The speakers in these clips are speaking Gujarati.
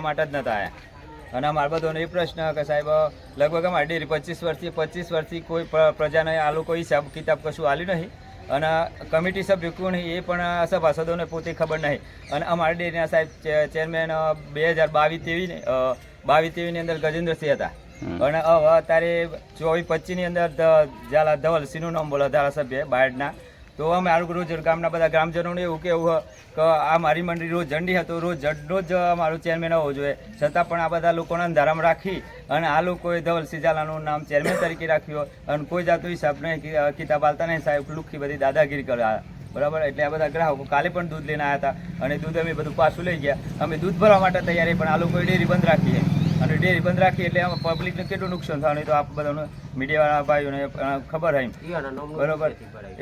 કરવા માટે જ નતા આવ્યા અને અમારા બધોનો એ પ્રશ્ન કે સાહેબ લગભગ અમારી ડેરી પચીસ વર્ષથી પચીસ વર્ષથી કોઈ પ્રજાને આ લોકો હિસાબ કિતાબ કશું આલ્યું નહીં. અને કમિટી સભ્ય કોણ એ પણ સભાસદોને પોતે ખબર નહીં. અને અમારા ડેરીના સાહેબ ચેરમેન બે હજાર બાવીસ તેવી બાવીસ તેવીની અંદર ગજેન્દ્રસિંહ હતા. અને અત્યારે ચોવીસ પચીસની અંદર ઝાલા ધવલસિંહનું નામ બોલો ધારાસભ્ય બાયડના. તો અમે આરું રોજ ગામના બધા ગ્રામજનોને એવું હ કે આ મારી મંડળી રોજ ઝંડી હતો, રોજ જ- રોજ અમારું ચેરમેન હોવો જોઈએ. છતાં પણ આ બધા લોકોને અંધારામાં રાખી અને આ લોકોએ ધવલસિંહ ઝાલાનું નામ ચેરમેન તરીકે રાખ્યું અને કોઈ જાતનું હિસાબ નહીં કિતાબ આલતા નહીં સાહેબ, લુખી બધી દાદાગીરી કર્યા બરાબર? એટલે આ બધા ગ્રાહકો કાલે પણ દૂધ લઈને આવ્યા હતા અને દૂધ અમે બધું પાછું લઈ ગયા. અમે દૂધ ભરવા માટે તૈયારી પણ આ લોકોએ ડેરી બંધ રાખી અને ડેરી બંધ રાખી એટલે આમાં પબ્લિકને કેટલું નુકસાન થવાનું તો આપ બધાને મીડિયાવાળા ભાઈઓને ખબર હોય બરોબર?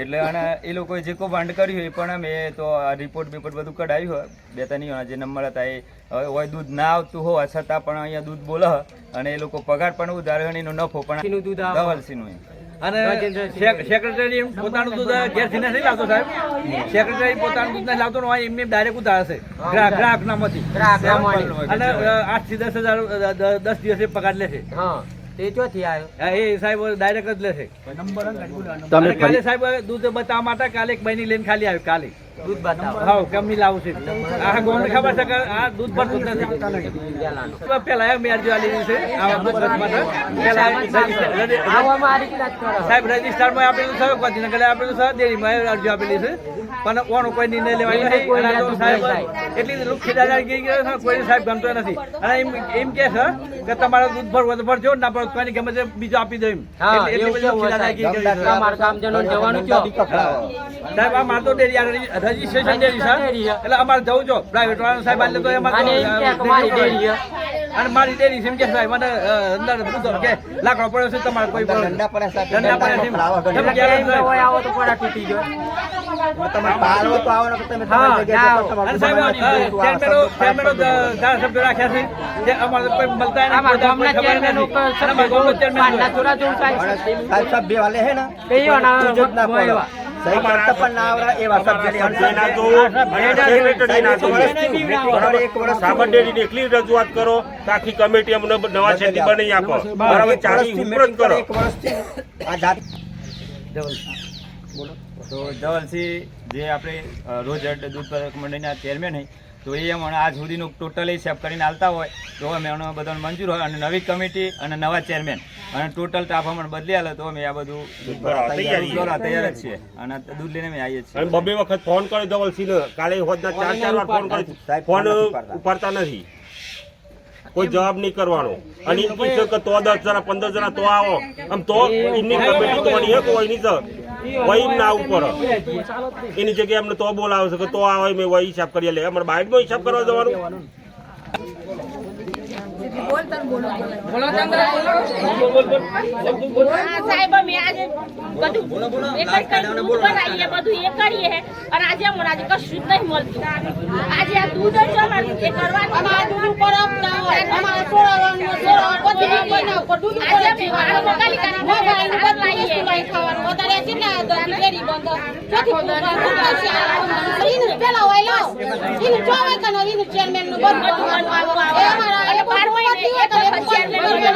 એટલે અને એ લોકોએ જે કોઈ કૌભાંડ કર્યું એ પણ એ તો આ રિપોર્ટ બિપોર્ટ બધું કઢાવ્યું હોય. બે ત્રણ જે નંબર હતા એ હવે હોય દૂધ ના આવતું હોવા છતાં પણ અહીંયા દૂધ બોલે. અને એ લોકો પગાર પણ ઉધારણીનો નફો પણ આવે. એમ. અને સેક્રેટરી પોતાનું દૂધ ઘેરથી નથી લાવતો સાહેબ? સેક્રેટરી પોતાનું દૂધ નથી લાવતો ને હોય એમને ડાયરેક્ટ ઉધાર હશે. ગ્રાહક ગ્રાહકનામાંથી. અને આઠથી દસ હજાર દસ દિવસે પગાર લેશે તે ચોથી આવ્યો? એ સાહેબ ડાયરેક્ટ જ લેશે તમે કાલે સાહેબ દૂધ બતાવવા માટે કાલે એક બહેની લઈને ખાલી આવ્યો કાલે. દૂધ બતાવો. હા કેમની લાવું છે. આ ગોળને ખબર છે કે આ દૂધ ભરતું નથી? પેલા પેલા મેં અરજી આલી છે આ દૂધ માટે પેલા રજિસ્ટર- આવો વાત કરો. સાહેબ રજિસ્ટરમાં આપેલું છે ગાંધીનગર આપેલું છે ડેરીમાં અરજી આપેલી છે. પણ કોણ કોઈ નિર્ણય લેવાય નહીં સાહેબ એટલી લુખ્ખી દાદાગીરી કરે છે કોઈ સાહેબ ગમતો નથી. અને એમ એમ કે છે કે તમારે દૂધ ભર હોય તો ભરજો ના પણ કોઈ કોઈને ગમે તે બીજો આપી દો એટલે બધી લુખ્ખી કામજનો જવાનું કયો? સાહેબ આ મારતો ડેરી રજીસ્ટ્રેશન ડેરી છે. એટલે અમારે જવું છો. પ્રાઇવેટ વાળા સાહેબ આટલે તો એમાં અને મારી ડેરી છે. કે સાહેબ મને અંદર પૂછો કે લાકડો પડ્યો છે તમારે કોઈ પણ ધંધા પડ્યા સાહેબ, ધંધા પડ્યા છે. તમે ક્યારે હોય આવો તો પડા તૂટી ગયો તમે પાલવો તો આવો ને તમે હા, તમારી. તમારું અને સાહેબ તમારું રાખ્યા છે જે અમારે કોઈ મળતા નથી, અમારા ગામના ચેરમેન ઉપર ચેરમેન સાહેબ સભ્ય વાલે હે ને તે ના ના. સહી કરતા પણ ના એવા એક વર્ષ. સાબરડેરીની રજૂઆત કરો આખી કમિટી અમને નવા શેઠી બનાવી આપો. બરાબર ચાલી ઉપર કરો. એક વર્ષથી આ જાત તો ધવલસિંહ જે આપણે રોજ દૂધ મંડળીના ચેરમેન છે તો એ હમણાં આજ સુધીનું ટોટલ હિસાબ કરીને આવતા હોય તો અમે એનો બધાને મંજૂર હોય અને નવી કમિટી અને નવા ચેરમેન અને ટોટલ હમણાં બદલી આલે તો અમે આ બધું તૈયારી. જ અને દૂધ લઈને અમે આવીએ છીએ. બબે વખત ફોન કર્યો ધવલસિંહ કાલે હોદના ચાર ચાર વાર ફોન કર્યો. ફોન ઉપાડતા. નથી. કોઈ જવાબ નહીં કરવાનો. અને એમ કહેશે કે તો દસ જણા પંદર જણા તો આવો. આમ તો એમની કમિટી તો બની એક હોય નહીં હોય ના ઉપર. એની જગ્યાએ અમને તો બોલાવે છે કે તો આવે મેં વહી હિસાબ કરી લે. અમારે બાઇકનો હિસાબ કરવા જવાનું. હા, સાહેબ અમે આજે બધું એક જ કઈ દૂધ ભરાઈએ, બધું એ કરીએ હે. અને આજે અમને આજે કશું જ નહીં મળતું આજે આ દૂધ જ અમારું જે કરવાનું અમારે દૂધ ઉપર આપતા હોય અમારે છોડવાનું છોડવાનું પછી દૂધ બનાવ દૂધ ઉપર જ આ મગાલી કાઢી મોબાઈલ ઉપર લાવીએ ખાવાનું વધારે છે ને દૂધ ડેરી બંધ ચોથી ઈનું પેલા હોય લો ઈનું જોવે કે ન ઈનું ચેરમેનનું બધું એ અમારા એ બાર મહિને એક વખત ચેરમેન અમારે આ ધોતી નો હિસાબ એ બોલ તો નુકસાન કરીએ